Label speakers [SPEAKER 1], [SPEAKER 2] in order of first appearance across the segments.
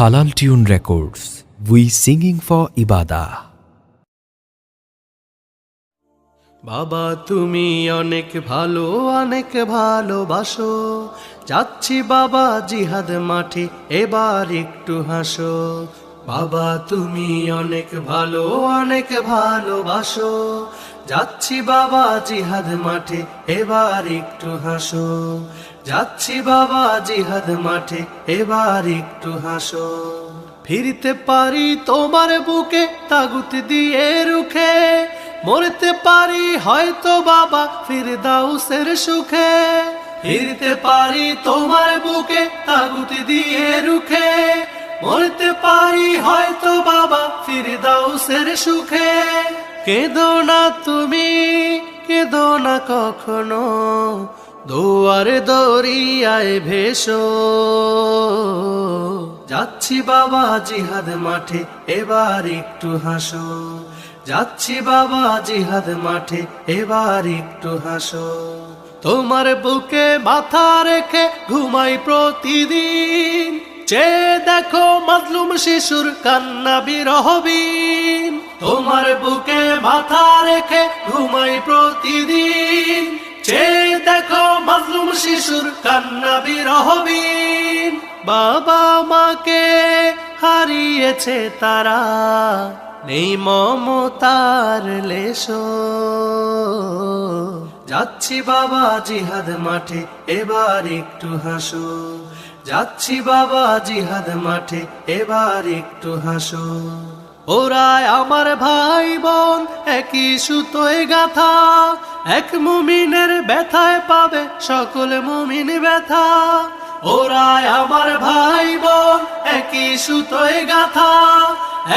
[SPEAKER 1] Halal Tune Records. We singing for Ibadah.
[SPEAKER 2] বাবা, তুমি অনেক ভালো, অনেক ভালোবাসো যাচ্ছি বাবা, জিহাদ মাঠে, এবার একটু হাসো বাবা, তুমি অনেক ভালো, অনেক ভালোবাসো যাচ্ছি বাবা জিহাদ মাঠে, এবার একটু হাসো। যাচ্ছি বাবা জিহাদ মাঠে, এবার একটু হাসো। ফিরতে পারি তোমার বুকে তাগুত দিয়ে রুখে, মরতে পারি হয়তো বাবা ফিরদাউসের সুখে। ফিরতে পারি তোমার বুকে তাগুত দিয়ে রুখে, মরতে পারি হয়তো বাবা ফিরদাউসের সুখে। কেঁদো না তুমি, কেঁদো না কখনো। দোয়ার দরিয়ায় ভেসো যাচ্ছি বাবা জিহাদ মাঠে, এবার একটু হাসো। যাচ্ছি বাবা জিহাদ মাঠে, এবার একটু হাসো। তোমার বুকে মাথা রেখে ঘুমাই প্রতিদিন। চে দেখো মাজলুম শিশুর কান্না বিরহবিন। তোমার বুকে মাথা রেখে ঘুমাই প্রতিদিন। চে দেখো মাজলুম শিশুর কান্না বিরহবিন বাবা মাকে হারিয়েছে তারা, নেই মমতার লেশো যাচ্ছি বাবা জিহাদ মাঠে, এবার একটু হাসো। যাচ্ছি বাবা জিহাদ মাঠে, এবার একটু হাসো। ওরাই আমার ভাই বোন, একই সুতোয় গাথা। এক মুমিনের ব্যথায় পাবে সকল মুমিন ব্যথা। ওরাই আমার ভাই বোন, একই সুতোয় গাথা।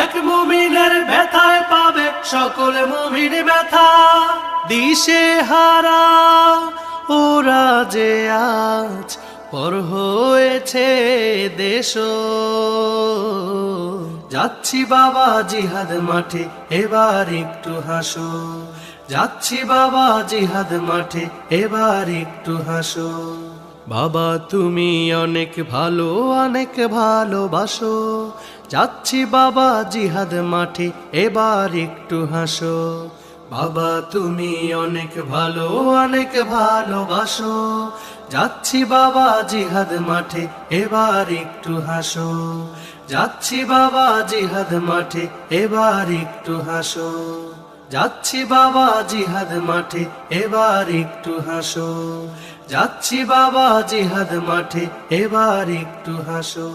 [SPEAKER 2] এক মুমিনের ব্যথায় পাবে সকল মুমিন ব্যথা। দিশে হারা, ওরা যে আজ পর হয়েছে দেশ। যাচ্ছি বাবা জিহাদ মাঠে, এবার একটু হাসো। যাচ্ছি বাবা জিহাদ মাঠে, এবার একটু হাসো। বাবা তুমি অনেক ভালো, অনেক ভালোবাসো। যাচ্ছি বাবা জিহাদ মাঠে, এবার একটু হাসো। বাবা, তুমি অনেক ভালো, অনেক ভালোবাসো। যাচ্ছি বাবা জিহাদ মাঠে, এবার একটু হাসো। যাচ্ছি বাবা জিহাদ মাঠে, এবার একটু হাসো। যাচ্ছি বাবা জিহাদ মাঠে, এবার একটু হাসো। যাচ্ছি বাবা জিহাদ মাঠে, এবার একটু হাসো।